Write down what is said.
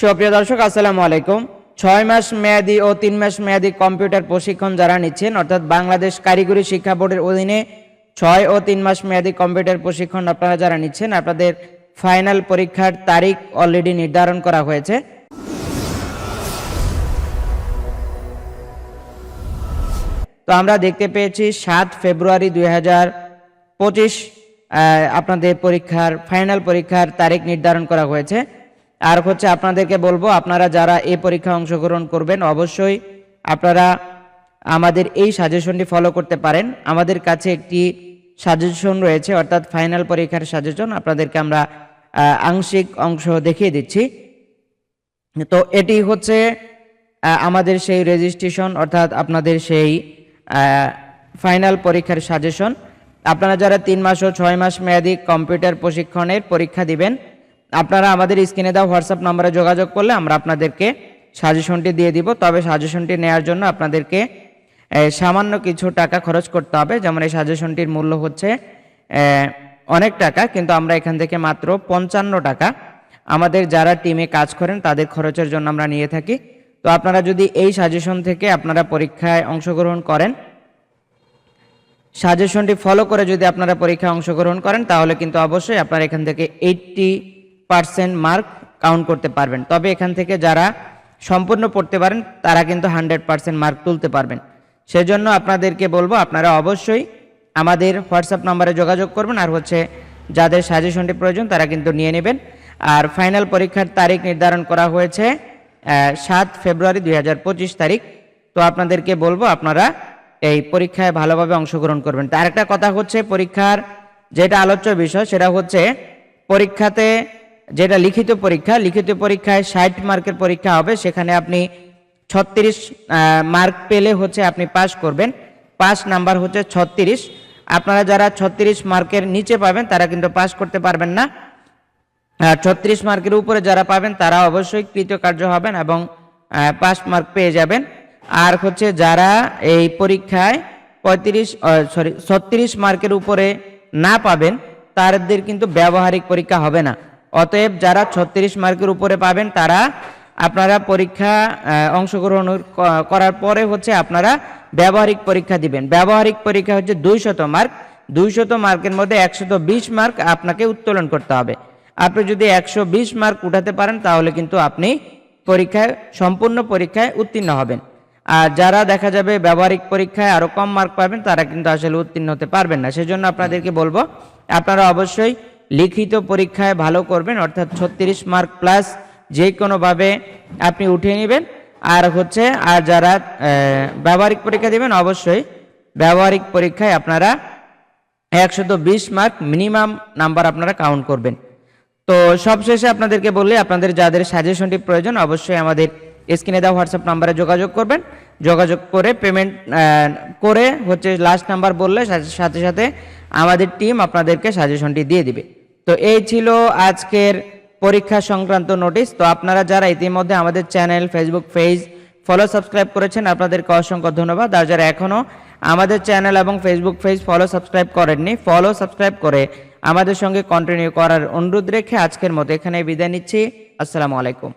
সুপ্রিয় দর্শক, আসসালামু আলাইকুম। ছয় মাস মেয়াদি ও তিন মাস মেয়াদি কম্পিউটার প্রশিক্ষণ যারা নিচ্ছেন, অর্থাৎ বাংলাদেশ কারিগরি শিক্ষা বোর্ডের অধীনে ছয় ও তিন মাস মেয়াদি কম্পিউটার প্রশিক্ষণ আপনারা যারা নিচ্ছেন, আপনাদের ফাইনাল পরীক্ষার তারিখ অলরেডি নির্ধারণ করা হয়েছে। তো আমরা দেখতে পেয়েছি, সাত ফেব্রুয়ারি দুই হাজার পঁচিশ আপনাদের পরীক্ষার, ফাইনাল পরীক্ষার তারিখ নির্ধারণ করা হয়েছে। আর হচ্ছে আপনাদেরকে বলব, আপনারা যারা এই পরীক্ষায় অংশগ্রহণ করবেন, অবশ্যই আপনারা আমাদের এই সাজেশনটি ফলো করতে পারেন। আমাদের কাছে একটি সাজেশন রয়েছে, অর্থাৎ ফাইনাল পরীক্ষার সাজেশন। আপনাদেরকে আমরা আংশিক অংশ দেখিয়ে দিচ্ছি। তো এটি হচ্ছে আমাদের সেই রেজিস্ট্রেশন অর্থাৎ আপনাদের সেই ফাইনাল পরীক্ষার সাজেশন। আপনারা যারা তিন মাস ও ছয় মাস মেয়াদি কম্পিউটার প্রশিক্ষণের পরীক্ষা দিবেন আপনারা আমাদের স্ক্রিনে দেওয়া হোয়াটসঅ্যাপ নম্বরে যোগাযোগ করলে আমরা আপনাদেরকে সাজেশনটি দিয়ে দিব। তবে সাজেশনটি নেওয়ার জন্য আপনাদেরকে সামান্য কিছু টাকা খরচ করতে হবে। যেমন এই সাজেশনটির মূল্য হচ্ছে অনেক টাকা, কিন্তু আমরা এখান থেকে মাত্র পঞ্চান্ন টাকা। আমাদের যারা টিমে কাজ করেন, তাদের খরচের জন্য আমরা নিয়ে থাকি। তো আপনারা যদি এই সাজেশন থেকে আপনারা পরীক্ষায় অংশগ্রহণ করেন, সাজেশনটি ফলো করে যদি আপনারা পরীক্ষায় অংশগ্রহণ করেন, তাহলে কিন্তু অবশ্যই আপনারা এখান থেকে এইটটি পার্সেন্ট মার্ক কাউন্ট করতে পারবেন। তবে এখান থেকে যারা সম্পূর্ণ পড়তে পারেন, তারা কিন্তু হান্ড্রেড পার্সেন্ট মার্ক তুলতে পারবেন। সেজন্য আপনাদেরকে বলব, আপনারা অবশ্যই আমাদের হোয়াটসঅ্যাপ নম্বরে যোগাযোগ করবেন, আর হচ্ছে যাদের সাজেশনটি প্রয়োজন, তারা কিন্তু নিয়ে নেবেন। আর ফাইনাল পরীক্ষার তারিখ নির্ধারণ করা হয়েছে সাত ফেব্রুয়ারি দুই হাজার পঁচিশ তারিখ। তো আপনাদেরকে বলব, আপনারা এই পরীক্ষায় ভালোভাবে অংশগ্রহণ করবেন। তার একটা কথা হচ্ছে, পরীক্ষার যেটা আলোচ্য বিষয়, সেটা হচ্ছে পরীক্ষাতে যেটা লিখিত পরীক্ষা, লিখিত পরীক্ষায় ষাট মার্কের পরীক্ষা হবে, সেখানে আপনি ছত্রিশ মার্ক পেলে হচ্ছে আপনি পাস করবেন। পাস নাম্বার হচ্ছে ছত্রিশ। আপনারা যারা ছত্রিশ মার্কের নিচে পাবেন, তারা কিন্তু পাস করতে পারবেন না। ছত্রিশ মার্কের উপরে যারা পাবেন, তারা অবশ্যই কৃতকার্য হবেন এবং পাস মার্ক পেয়ে যাবেন। আর হচ্ছে যারা এই পরীক্ষায় পঁয়ত্রিশ সরি ছত্রিশ মার্কের উপরে না পাবেন, তাদের কিন্তু ব্যবহারিক পরীক্ষা হবে না। অতএব যারা ছত্রিশ মার্কের উপরে পাবেন, তারা আপনারা পরীক্ষা অংশগ্রহণ করার পরে হচ্ছে আপনারা ব্যবহারিক পরীক্ষা দিবেন। ব্যবহারিক পরীক্ষা হচ্ছে দুইশত মার্ক। দুইশত মার্কের মধ্যে একশত বিশ মার্ক আপনাকে উত্তোলন করতে হবে। আপনি যদি একশো বিশ মার্ক উঠাতে পারেন, তাহলে কিন্তু আপনি পরীক্ষায়, সম্পূর্ণ পরীক্ষায় উত্তীর্ণ হবেন। আর যারা দেখা যাবে ব্যবহারিক পরীক্ষায় আরও কম মার্ক পাবেন, তারা কিন্তু আসলে উত্তীর্ণ হতে পারবেন না। সেজন্য আপনাদেরকে বলব, আপনারা অবশ্যই লিখিত পরীক্ষায় ভালো করবেন, অর্থাৎ ছত্রিশ মার্ক প্লাস যে কোনোভাবে আপনি উঠিয়ে নেবেন। আর হচ্ছে, আর যারা ব্যবহারিক পরীক্ষা দেবেন, অবশ্যই ব্যবহারিক পরীক্ষায় আপনারা একশত বিশ মার্ক মিনিমাম নাম্বার আপনারা কাউন্ট করবেন। তো সবশেষে আপনাদেরকে বললে, আপনাদের যাদের সাজেশনটি প্রয়োজন, অবশ্যই আমাদের স্ক্রিনে দেওয়া হোয়াটসঅ্যাপ নাম্বারে যোগাযোগ করবেন। যোগাযোগ করে পেমেন্ট করে হচ্ছে লাস্ট নাম্বার বললে সাথে সাথে আমাদের টিম আপনাদেরকে সাজেশনটি দিয়ে দিবে। তো এই ছিল আজকের পরীক্ষা সংক্রান্ত নোটিশ। তো আপনারা যারা ইতিমধ্যে আমাদের channel Facebook page follow subscribe করেছেন, আপনাদেরকে অসংখ্য ধন্যবাদ। আর যারা এখনও আমাদের চ্যানেল এবং ফেসবুক পেজ ফলো সাবস্ক্রাইব করেননি ফলো সাবস্ক্রাইব করে আমাদের সঙ্গে কন্টিনিউ করার অনুরোধ রেখে আজকের মতো এখানে বিদায় নিচ্ছি। আসসালামু আলাইকুম।